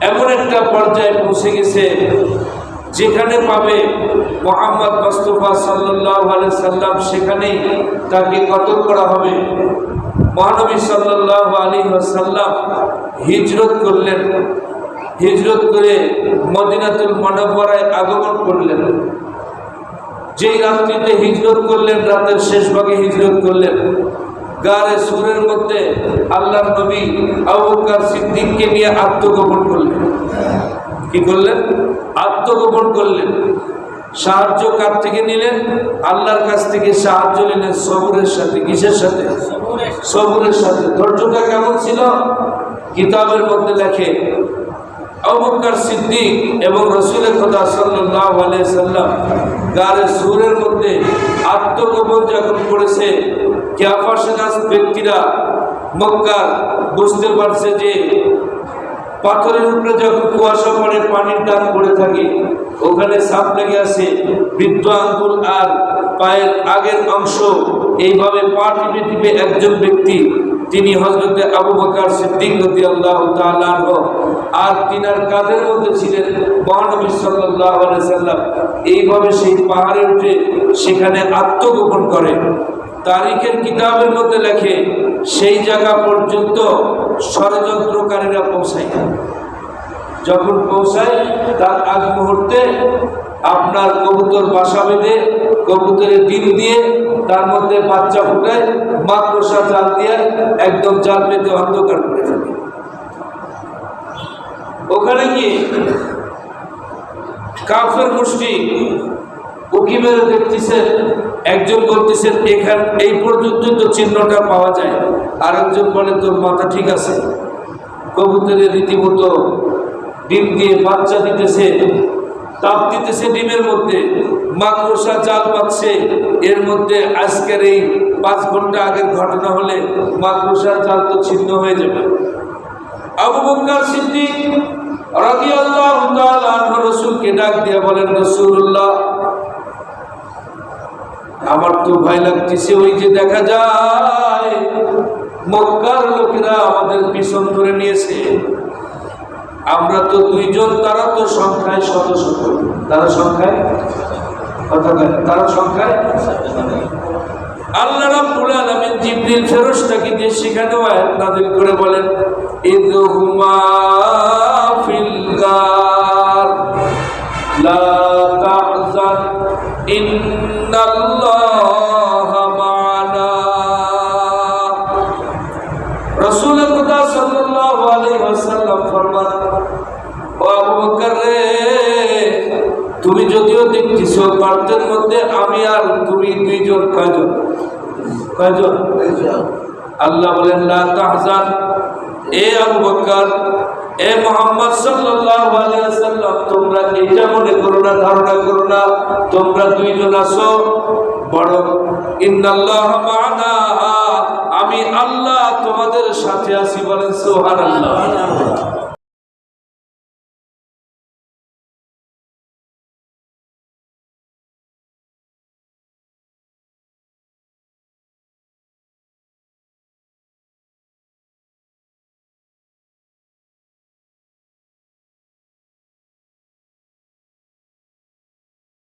এমন একটা পর্যায়ে পৌঁছে গেছে যেখানে পাবে মোহাম্মদ মুস্তফা সাল্লাহ সাল্লাম। সেখানেই তাকে কতল করা হবে? মহানবী সাল্লাহ আলী সাল্লাম হিজরত করলেন। হিজরত করে মদিনাতুল মনবরায় আগমন করলেন। যেই রাত্রিতে হিজরত করলেন, রাতের শেষ ভাগে হিজরত করলেন। গারে সুরের মধ্যে আল্লাহ নবী আবুকার সিদ্দিককে নিয়ে আত্মগোপন করলেন। কি করলেন? আত্মগোপন করলেন। সাহায্য কার থেকে নিলেন? আল্লাহর কাছ থেকে সাহায্য নিলেন সবরের সাথে। কিসের সাথে? সবরের সাথে। ধৈর্যটা কেমন ছিল? কিতাবের মধ্যে লেখে আবুবকর সিদ্দিক এবং রসুলের কথা সাল্লাহ সাল্লাম, গারে সুরের মধ্যে আত্মগোপন যখন করেছে। ক্যাফাসেনাস ব্যক্তিরা মক্কার বুঝতে পারছে যে পাথরের উপরে যখন কুয়াশা পড়ে, পানির দাগ পড়ে থাকে, ওখানে সাপ লেগে আছে। বৃদ্ধ আঙ্গুল আর পায়ের আগের অংশ, এইভাবে পা টিপে টিপে একজন ব্যক্তি তিনি হজরতে আবু বকার সিদ্দিক রদি আল্লাহ আর তিনার কাঁধের মধ্যে ছিলেন মহানবী সাল্লাহ সাল্লাম। এইভাবে সেই পাহাড়ে উঠে সেখানে আত্মগোপন করে। তারিখের কিতাবের মধ্যে লেখে, সেই জায়গা পর্যন্ত ষড়যন্ত্রকারীরা পৌঁছায় যখন পৌঁছায় তার আগ মুহূর্তে আপনার কবুতর বাসা বেঁধে কবুতরের ডিম দিয়ে তার মধ্যে বাচ্চা ফুটায় মাকড়সা জাল দিয়ে একদম জাল পেতে অন্ধকার করে ফেলে। ওখানে গিয়ে কাফের মুষ্টি উকি মেরে একজন বলতেছেন এখান, এই পর্যন্ত তো চিহ্নটা পাওয়া যায়। আর একজন বলে, তোর মাথা ঠিক আছে। কবুতরের রীতিমতো ডিম দিয়ে বাচ্চা দিতেছে। তাপ দিতেছে ডিমের মধ্যে। মাকড়সা, জাল পাচ্ছে এর মধ্যে আজকের এই পাঁচ ঘণ্টা আগের ঘটনা হলে মাকড়সার জাল তো ছিন্ন হয়ে যাবে। আবু বকর সিদ্দিক তাআলা আনহু রাসূলকে ডাক দিয়ে বলেন, রাসূলুল্লাহ, আমার তো ভয় লাগতেছে, ওই যে দেখা যায়, মক্কার লোকেরা আমাদের পিছন ধরে নিয়েছে। আমরা তো দুইজন, তারা তো সংখ্যায় শত শত। তারা সংখ্যায়? কথা তারা সংখ্যায়? আল্লাহ রাব্বুল আলামিন জিবরিল ফেরেশতাকে দিয়ে সেখানেও আয়াত নাযিল করে বলেন, ইদহুমা ফিল লা তাহজান, ইন্নাল্লাহা মা'ানা। রাসূল খুদা সাল্লাল্লাহু আলাইহি ওয়াসাল্লাম ফরমান রে তুমি যদিও দেখতেছো গর্তের মধ্যে আমি আর তুমি দুইজন কয়জন? কয়জন? আল্লাহ বলেন লা তাহজান এ আবু বকর এ মোহাম্মদ সাল্লাল্লাহু আলাইহি ওয়াসাল্লাম তোমরা এটা মনে করো না ধারণা করো না তোমরা দুইজন আছো বরং ইন্নাল্লাহ মা'ানা আমি আল্লাহ তোমাদের সাথে আছি বলেন সুবহানাল্লাহ।